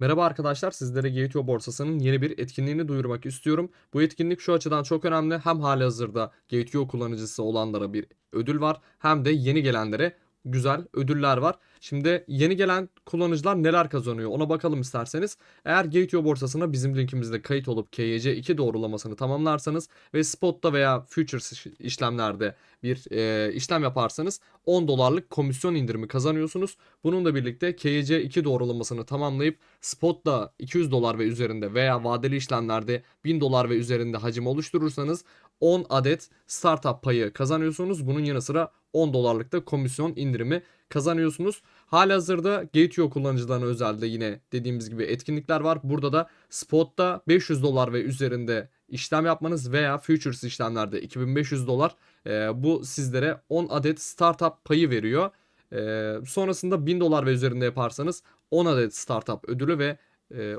Merhaba arkadaşlar, sizlere Gateo borsasının yeni bir etkinliğini duyurmak istiyorum. Bu etkinlik şu açıdan çok önemli. Hem halihazırda Gateo kullanıcısı olanlara bir ödül var, hem de yeni gelenlere güzel ödüller var. Şimdi yeni gelen kullanıcılar neler kazanıyor ona bakalım isterseniz. Eğer Gateo borsasına bizim linkimizde kayıt olup KYC2 doğrulamasını tamamlarsanız ve spotta veya futures iş- işlemlerde bir e, işlem yaparsanız 10 dolarlık komisyon indirimi kazanıyorsunuz. Bununla birlikte KYC2 doğrulamasını tamamlayıp spotta 200 dolar ve üzerinde veya vadeli işlemlerde 1000 dolar ve üzerinde hacim oluşturursanız 10 adet startup payı kazanıyorsunuz. Bunun yanı sıra 10 dolarlık da komisyon indirimi kazanıyorsunuz. Halihazırda Gateo kullanıcılarına özel de yine dediğimiz gibi etkinlikler var. Burada da spotta 500 dolar ve üzerinde işlem yapmanız veya futures işlemlerde 2500 dolar e, bu sizlere 10 adet startup payı veriyor. E, sonrasında 1000 dolar ve üzerinde yaparsanız 10 adet startup ödülü ve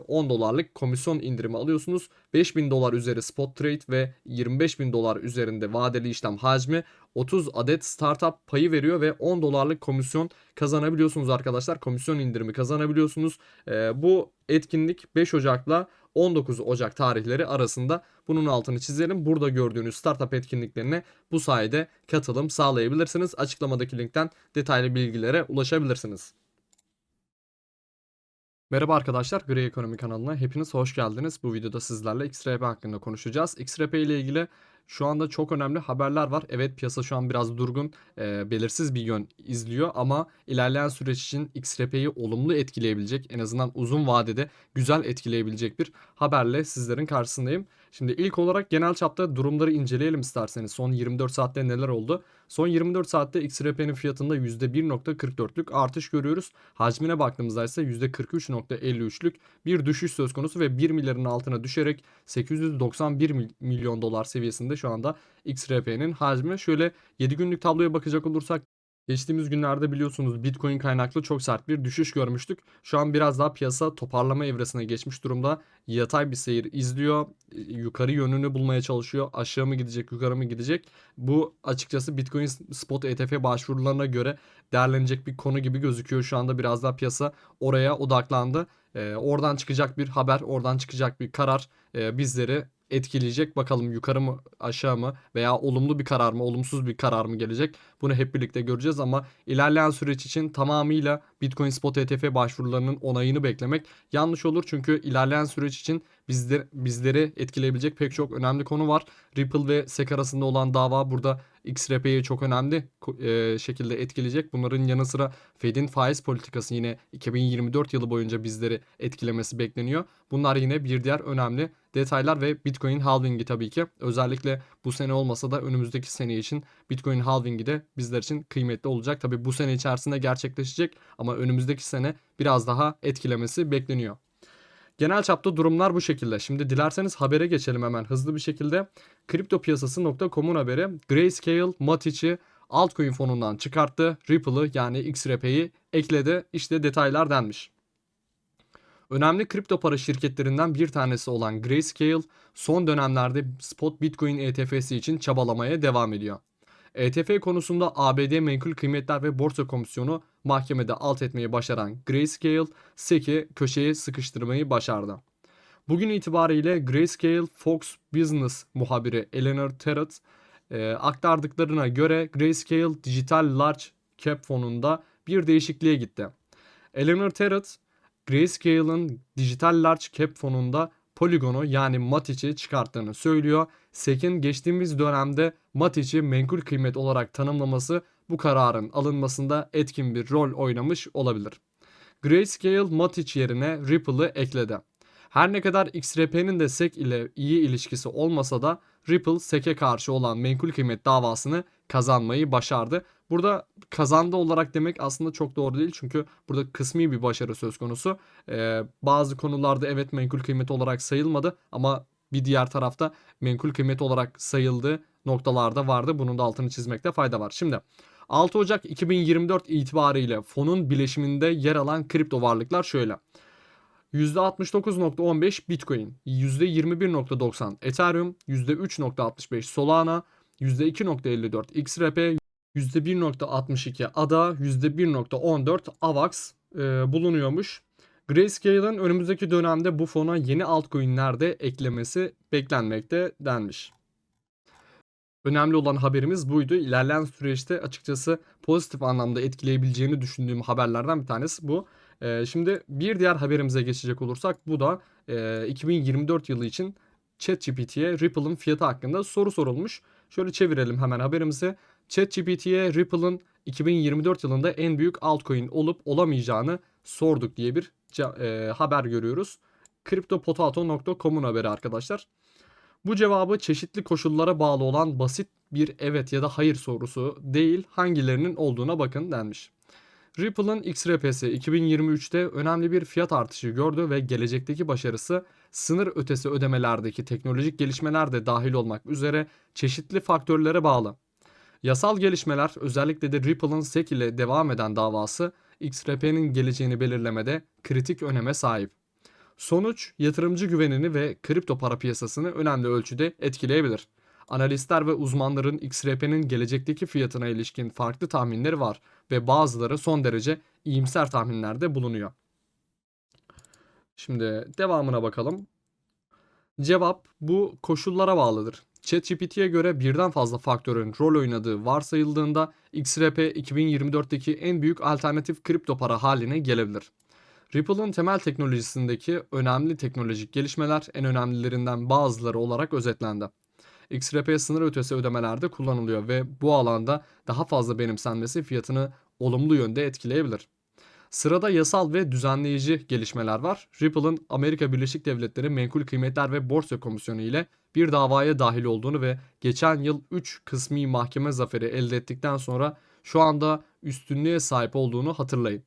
10 dolarlık komisyon indirimi alıyorsunuz. 5000 dolar üzeri spot trade ve 25000 dolar üzerinde vadeli işlem hacmi 30 adet startup payı veriyor ve 10 dolarlık komisyon kazanabiliyorsunuz arkadaşlar. Komisyon indirimi kazanabiliyorsunuz. E, bu etkinlik 5 Ocak'la 19 Ocak tarihleri arasında bunun altını çizelim. Burada gördüğünüz startup etkinliklerine bu sayede katılım sağlayabilirsiniz. Açıklamadaki linkten detaylı bilgilere ulaşabilirsiniz. Merhaba arkadaşlar, Gri Ekonomi kanalına hepiniz hoş geldiniz. Bu videoda sizlerle XRP hakkında konuşacağız. XRP ile ilgili şu anda çok önemli haberler var. Evet piyasa şu an biraz durgun, e, belirsiz bir yön izliyor ama ilerleyen süreç için XRP'yi olumlu etkileyebilecek, en azından uzun vadede güzel etkileyebilecek bir haberle sizlerin karşısındayım. Şimdi ilk olarak genel çapta durumları inceleyelim isterseniz. Son 24 saatte neler oldu? Son 24 saatte XRP'nin fiyatında %1.44'lük artış görüyoruz. Hacmine baktığımızda ise %43.53'lük bir düşüş söz konusu ve 1 milyarın altına düşerek 891 mil- milyon dolar seviyesinde şu anda XRP'nin hacmi. Şöyle 7 günlük tabloya bakacak olursak Geçtiğimiz günlerde biliyorsunuz Bitcoin kaynaklı çok sert bir düşüş görmüştük. Şu an biraz daha piyasa toparlama evresine geçmiş durumda. Yatay bir seyir izliyor. Yukarı yönünü bulmaya çalışıyor. Aşağı mı gidecek, yukarı mı gidecek? Bu açıkçası Bitcoin spot ETF başvurularına göre değerlenecek bir konu gibi gözüküyor. Şu anda biraz daha piyasa oraya odaklandı. Ee, oradan çıkacak bir haber, oradan çıkacak bir karar e, bizleri etkileyecek. Bakalım yukarı mı aşağı mı veya olumlu bir karar mı olumsuz bir karar mı gelecek? Bunu hep birlikte göreceğiz ama ilerleyen süreç için tamamıyla Bitcoin Spot ETF başvurularının onayını beklemek yanlış olur. Çünkü ilerleyen süreç için bizler, bizleri etkileyebilecek pek çok önemli konu var. Ripple ve SEC arasında olan dava burada XRP'yi çok önemli e, şekilde etkileyecek. Bunların yanı sıra Fed'in faiz politikası yine 2024 yılı boyunca bizleri etkilemesi bekleniyor. Bunlar yine bir diğer önemli detaylar ve Bitcoin halvingi tabii ki. Özellikle bu sene olmasa da önümüzdeki sene için Bitcoin halvingi de bizler için kıymetli olacak. Tabii bu sene içerisinde gerçekleşecek ama önümüzdeki sene biraz daha etkilemesi bekleniyor. Genel çapta durumlar bu şekilde. Şimdi dilerseniz habere geçelim hemen hızlı bir şekilde. Kripto piyasası.com'un haberi Grayscale Matic'i altcoin fonundan çıkarttı. Ripple'ı yani XRP'yi ekledi. İşte detaylar denmiş. Önemli kripto para şirketlerinden bir tanesi olan Grayscale son dönemlerde spot Bitcoin ETF'si için çabalamaya devam ediyor. ETF konusunda ABD Menkul Kıymetler ve Borsa Komisyonu mahkemede alt etmeyi başaran Grayscale, SEC'i köşeye sıkıştırmayı başardı. Bugün itibariyle Grayscale Fox Business muhabiri Eleanor Terrett e, aktardıklarına göre Grayscale Digital Large Cap fonunda bir değişikliğe gitti. Eleanor Terrett, Grayscale'ın Digital Large Cap fonunda Polygon'u yani Matic'i çıkarttığını söylüyor. SEC'in geçtiğimiz dönemde Matic'i menkul kıymet olarak tanımlaması bu kararın alınmasında etkin bir rol oynamış olabilir. Grayscale Matic yerine Ripple'ı ekledi. Her ne kadar XRP'nin de SEC ile iyi ilişkisi olmasa da Ripple SEC'e karşı olan menkul kıymet davasını kazanmayı başardı. Burada kazandı olarak demek aslında çok doğru değil çünkü burada kısmi bir başarı söz konusu. Ee, bazı konularda evet menkul kıymet olarak sayılmadı ama bir diğer tarafta menkul kıymet olarak sayıldığı noktalarda vardı. Bunun da altını çizmekte fayda var. Şimdi 6 Ocak 2024 itibariyle fonun bileşiminde yer alan kripto varlıklar şöyle. %69.15 Bitcoin, %21.90 Ethereum, %3.65 Solana, %2.54 XRP, %1.62 ADA, %1.14 AVAX e, bulunuyormuş. Grayscale'ın önümüzdeki dönemde bu fona yeni altcoin'ler de eklemesi beklenmekte denmiş. Önemli olan haberimiz buydu. İlerleyen süreçte açıkçası pozitif anlamda etkileyebileceğini düşündüğüm haberlerden bir tanesi bu. Ee, şimdi bir diğer haberimize geçecek olursak bu da e, 2024 yılı için ChatGPT'ye Ripple'ın fiyatı hakkında soru sorulmuş. Şöyle çevirelim hemen haberimizi. ChatGPT'ye Ripple'ın 2024 yılında en büyük altcoin olup olamayacağını sorduk diye bir e, haber görüyoruz. CryptoPotato.com'un haberi arkadaşlar. Bu cevabı çeşitli koşullara bağlı olan basit bir evet ya da hayır sorusu değil hangilerinin olduğuna bakın denmiş. Ripple'ın XRP'si 2023'te önemli bir fiyat artışı gördü ve gelecekteki başarısı sınır ötesi ödemelerdeki teknolojik gelişmeler de dahil olmak üzere çeşitli faktörlere bağlı. Yasal gelişmeler özellikle de Ripple'ın SEC ile devam eden davası XRP'nin geleceğini belirlemede kritik öneme sahip. Sonuç yatırımcı güvenini ve kripto para piyasasını önemli ölçüde etkileyebilir. Analistler ve uzmanların XRP'nin gelecekteki fiyatına ilişkin farklı tahminleri var ve bazıları son derece iyimser tahminlerde bulunuyor. Şimdi devamına bakalım. Cevap bu koşullara bağlıdır. ChatGPT'ye göre birden fazla faktörün rol oynadığı varsayıldığında XRP 2024'teki en büyük alternatif kripto para haline gelebilir. Ripple'ın temel teknolojisindeki önemli teknolojik gelişmeler en önemlilerinden bazıları olarak özetlendi. XRP sınır ötesi ödemelerde kullanılıyor ve bu alanda daha fazla benimsenmesi fiyatını olumlu yönde etkileyebilir. Sırada yasal ve düzenleyici gelişmeler var. Ripple'ın Amerika Birleşik Devletleri Menkul Kıymetler ve Borsa Komisyonu ile bir davaya dahil olduğunu ve geçen yıl 3 kısmi mahkeme zaferi elde ettikten sonra şu anda üstünlüğe sahip olduğunu hatırlayın.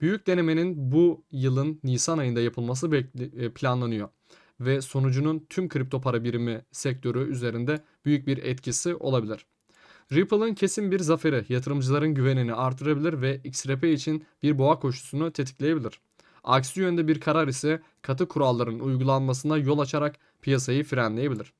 Büyük denemenin bu yılın Nisan ayında yapılması e, planlanıyor ve sonucunun tüm kripto para birimi sektörü üzerinde büyük bir etkisi olabilir. Ripple'ın kesin bir zaferi yatırımcıların güvenini artırabilir ve XRP için bir boğa koşusunu tetikleyebilir. Aksi yönde bir karar ise katı kuralların uygulanmasına yol açarak piyasayı frenleyebilir.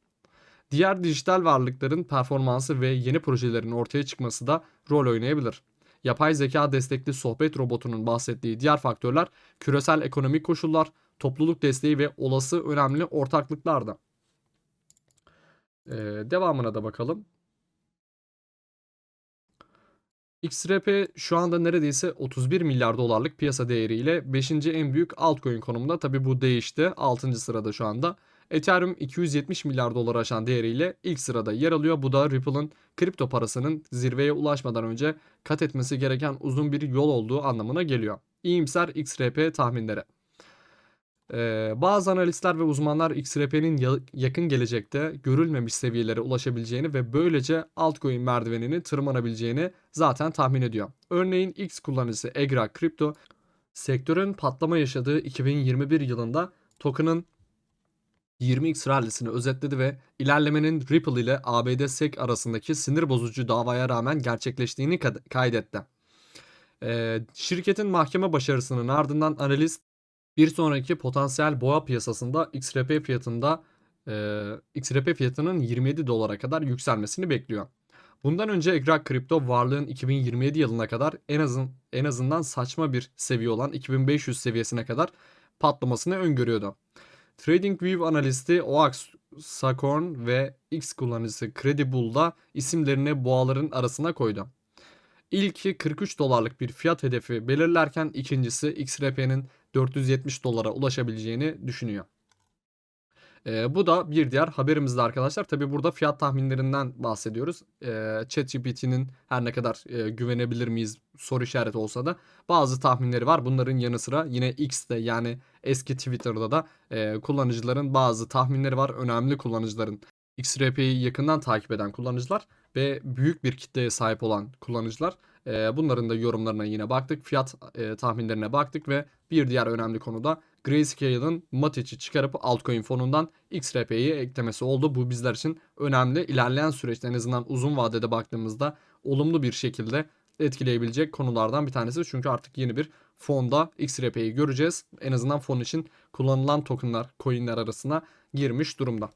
Diğer dijital varlıkların performansı ve yeni projelerin ortaya çıkması da rol oynayabilir. Yapay zeka destekli sohbet robotunun bahsettiği diğer faktörler küresel ekonomik koşullar, topluluk desteği ve olası önemli ortaklıklar da. Ee, devamına da bakalım. XRP şu anda neredeyse 31 milyar dolarlık piyasa değeriyle 5. en büyük altcoin konumunda. Tabi bu değişti. 6. sırada şu anda. Ethereum 270 milyar dolar aşan değeriyle ilk sırada yer alıyor. Bu da Ripple'ın kripto parasının zirveye ulaşmadan önce kat etmesi gereken uzun bir yol olduğu anlamına geliyor. İyimser XRP tahminleri. Ee, bazı analistler ve uzmanlar XRP'nin ya- yakın gelecekte görülmemiş seviyelere ulaşabileceğini ve böylece altcoin merdivenini tırmanabileceğini zaten tahmin ediyor. Örneğin X kullanıcısı Egra Crypto sektörün patlama yaşadığı 2021 yılında token'ın 20x rallisini özetledi ve ilerlemenin Ripple ile ABD SEC arasındaki sinir bozucu davaya rağmen gerçekleştiğini kaydetti. Ee, şirketin mahkeme başarısının ardından analist bir sonraki potansiyel boğa piyasasında XRP fiyatında e, XRP fiyatının 27 dolara kadar yükselmesini bekliyor. Bundan önce Egrak Kripto varlığın 2027 yılına kadar en azın en azından saçma bir seviye olan 2500 seviyesine kadar patlamasını öngörüyordu. TradingView analisti Oax Sakorn ve X kullanıcısı Credibull'da isimlerini boğaların arasına koydu. İlki 43 dolarlık bir fiyat hedefi belirlerken ikincisi XRP'nin 470 dolara ulaşabileceğini düşünüyor. Ee, bu da bir diğer haberimizde arkadaşlar. Tabi burada fiyat tahminlerinden bahsediyoruz. Ee, ChatGPT'nin her ne kadar e, güvenebilir miyiz soru işareti olsa da bazı tahminleri var. Bunların yanı sıra yine X'te yani eski Twitter'da da e, kullanıcıların bazı tahminleri var. Önemli kullanıcıların XRP'yi yakından takip eden kullanıcılar ve büyük bir kitleye sahip olan kullanıcılar. E, bunların da yorumlarına yine baktık. Fiyat e, tahminlerine baktık ve bir diğer önemli konuda Grayscale'ın Matic'i çıkarıp altcoin fonundan XRP'yi eklemesi oldu. Bu bizler için önemli. İlerleyen süreçte en azından uzun vadede baktığımızda olumlu bir şekilde etkileyebilecek konulardan bir tanesi. Çünkü artık yeni bir fonda XRP'yi göreceğiz. En azından fon için kullanılan tokenlar, coinler arasına girmiş durumda.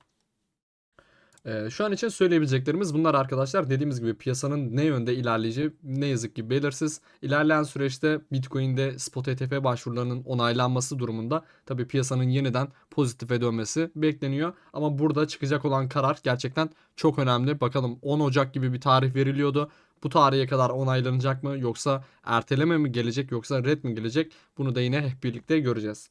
Ee, şu an için söyleyebileceklerimiz bunlar arkadaşlar. Dediğimiz gibi piyasanın ne yönde ilerleyeceği ne yazık ki belirsiz. İlerleyen süreçte Bitcoin'de spot ETF başvurularının onaylanması durumunda tabii piyasanın yeniden pozitife dönmesi bekleniyor. Ama burada çıkacak olan karar gerçekten çok önemli. Bakalım 10 Ocak gibi bir tarih veriliyordu. Bu tarihe kadar onaylanacak mı yoksa erteleme mi gelecek yoksa red mi gelecek? Bunu da yine hep birlikte göreceğiz.